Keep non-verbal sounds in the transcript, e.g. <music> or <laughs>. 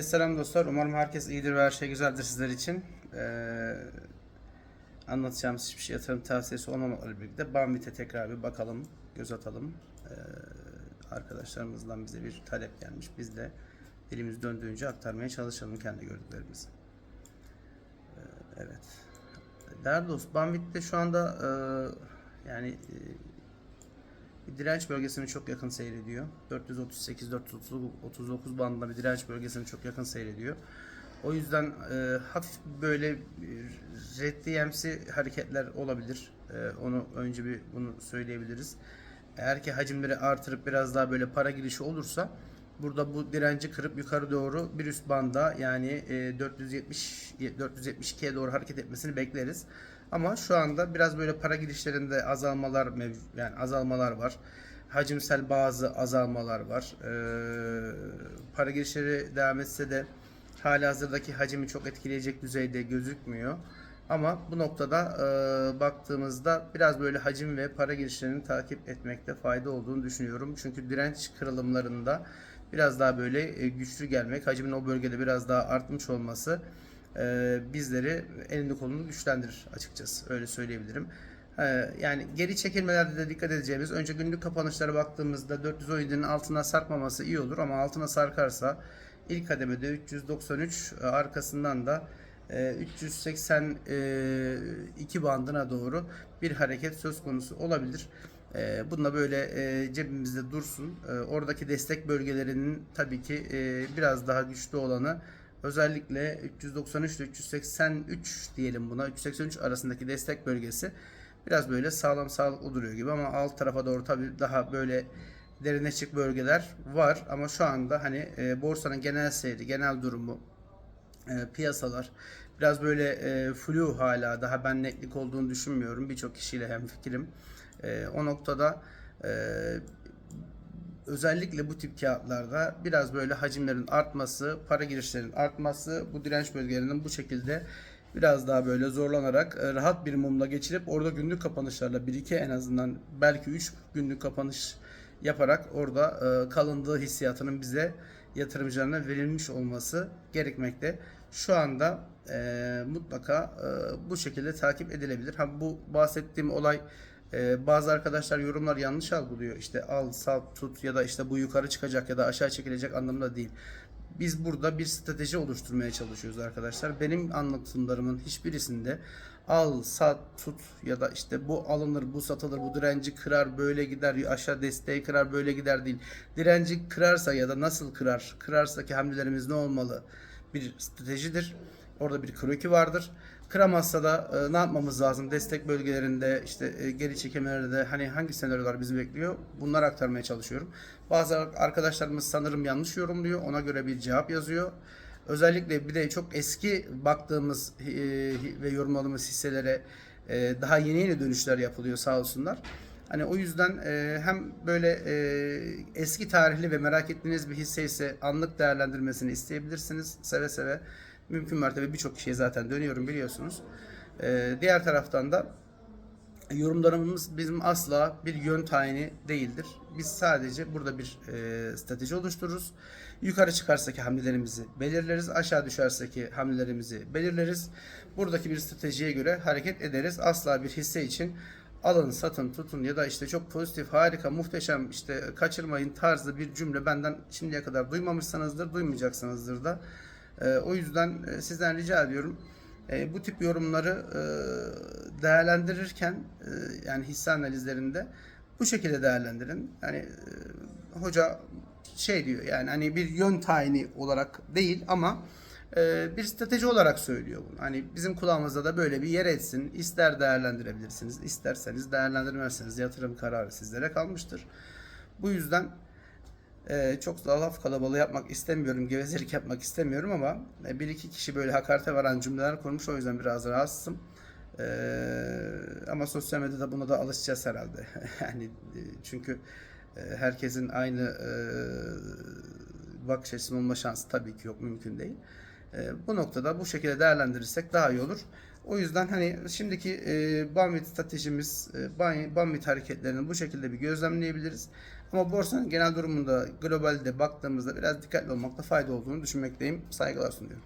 Selam dostlar. Umarım herkes iyidir ve her şey güzeldir sizler için. Ee, anlatacağımız hiçbir şey yatırım tavsiyesi olmamakla birlikte Bambit'e tekrar bir bakalım, göz atalım. Ee, arkadaşlarımızdan bize bir talep gelmiş. Biz de dilimiz döndüğünce aktarmaya çalışalım kendi gördüklerimizi. Ee, evet. Değerli dost, Bambit'te şu anda e, yani e, direnç bölgesine çok yakın seyrediyor. 438-439 bandında bir direnç bölgesine çok yakın seyrediyor. O yüzden e, hafif böyle reddiyemsi hareketler olabilir. E, onu önce bir bunu söyleyebiliriz. Eğer ki hacimleri artırıp biraz daha böyle para girişi olursa burada bu direnci kırıp yukarı doğru bir üst banda yani e, 470 472'ye doğru hareket etmesini bekleriz. Ama şu anda biraz böyle para girişlerinde azalmalar mev- yani azalmalar var. Hacimsel bazı azalmalar var. Ee, para girişleri devam etse de hali hazırdaki hacmi çok etkileyecek düzeyde gözükmüyor. Ama bu noktada e, baktığımızda biraz böyle hacim ve para girişlerini takip etmekte fayda olduğunu düşünüyorum. Çünkü direnç kırılımlarında biraz daha böyle e, güçlü gelmek, hacmin o bölgede biraz daha artmış olması e, bizleri elini kolunu güçlendirir açıkçası. Öyle söyleyebilirim. E, yani geri çekilmelerde de dikkat edeceğimiz önce günlük kapanışlara baktığımızda 417'nin altına sarkmaması iyi olur ama altına sarkarsa ilk kademede 393 e, arkasından da e, 382 bandına doğru bir hareket söz konusu olabilir. E, Bununla böyle e, cebimizde dursun. E, Oradaki destek bölgelerinin tabii ki e, biraz daha güçlü olanı özellikle 393 ile 383 diyelim buna 383 arasındaki destek bölgesi biraz böyle sağlam sağlıklı duruyor gibi ama alt tarafa doğru tabii daha böyle derine çık bölgeler var ama şu anda hani e, borsanın genel seyri, genel durumu, e, piyasalar biraz böyle e, flu hala daha ben netlik olduğunu düşünmüyorum. Birçok kişiyle hemfikirim. E, o noktada e, özellikle bu tip kağıtlarda biraz böyle hacimlerin artması, para girişlerinin artması, bu direnç bölgelerinin bu şekilde biraz daha böyle zorlanarak e, rahat bir mumla geçirip orada günlük kapanışlarla 1-2 en azından belki 3 günlük kapanış yaparak orada e, kalındığı hissiyatının bize yatırımcılarına verilmiş olması gerekmekte. Şu anda e, mutlaka e, bu şekilde takip edilebilir. Ha bu bahsettiğim olay ee, bazı arkadaşlar yorumlar yanlış algılıyor. İşte al, sat, tut ya da işte bu yukarı çıkacak ya da aşağı çekilecek anlamında değil. Biz burada bir strateji oluşturmaya çalışıyoruz arkadaşlar. Benim anlatımlarımın hiçbirisinde al, sat, tut ya da işte bu alınır, bu satılır, bu direnci kırar, böyle gider, aşağı desteği kırar, böyle gider değil. Direnci kırarsa ya da nasıl kırar, kırarsa ki hamlelerimiz ne olmalı? Bir stratejidir. Orada bir kroki vardır. Kıramazsa da e, ne yapmamız lazım? Destek bölgelerinde işte e, geri çekimlerde de hani hangi senaryolar bizi bekliyor? Bunları aktarmaya çalışıyorum. Bazı arkadaşlarımız sanırım yanlış yorumluyor. Ona göre bir cevap yazıyor. Özellikle bir de çok eski baktığımız e, ve yorumladığımız hisselere e, daha yeni yeni dönüşler yapılıyor sağ olsunlar. Hani o yüzden e, hem böyle e, eski tarihli ve merak ettiğiniz bir hisse ise anlık değerlendirmesini isteyebilirsiniz. Seve seve mümkün mertebe birçok kişiye zaten dönüyorum biliyorsunuz. E, diğer taraftan da yorumlarımız bizim asla bir yön tayini değildir. Biz sadece burada bir e, strateji oluştururuz. Yukarı çıkarsaki hamlelerimizi belirleriz. Aşağı düşerseki hamlelerimizi belirleriz. Buradaki bir stratejiye göre hareket ederiz. Asla bir hisse için alın, satın, tutun ya da işte çok pozitif, harika, muhteşem işte kaçırmayın tarzı bir cümle benden şimdiye kadar duymamışsınızdır, duymayacaksınızdır da. E, o yüzden e, sizden rica ediyorum e, bu tip yorumları e, değerlendirirken yani hisse analizlerinde bu şekilde değerlendirin. Yani hoca şey diyor yani hani bir yön tayini olarak değil ama bir strateji olarak söylüyor bunu. Hani bizim kulağımızda da böyle bir yer etsin. İster değerlendirebilirsiniz, isterseniz değerlendirmezseniz yatırım kararı sizlere kalmıştır. Bu yüzden ee, çok da laf kalabalığı yapmak istemiyorum, gevezelik yapmak istemiyorum ama e, bir iki kişi böyle hakarete varan cümleler kurmuş o yüzden biraz rahatsızım. Ee, ama sosyal medyada buna da alışacağız herhalde. <laughs> yani e, çünkü e, herkesin aynı bakış açısının olma şansı tabii ki yok, mümkün değil. Bu noktada bu şekilde değerlendirirsek daha iyi olur. O yüzden hani şimdiki e, Banvit stratejimiz, e, Ban- Banvit hareketlerini bu şekilde bir gözlemleyebiliriz. Ama borsanın genel durumunda globalde baktığımızda biraz dikkatli olmakta fayda olduğunu düşünmekteyim. Saygılar sunuyorum.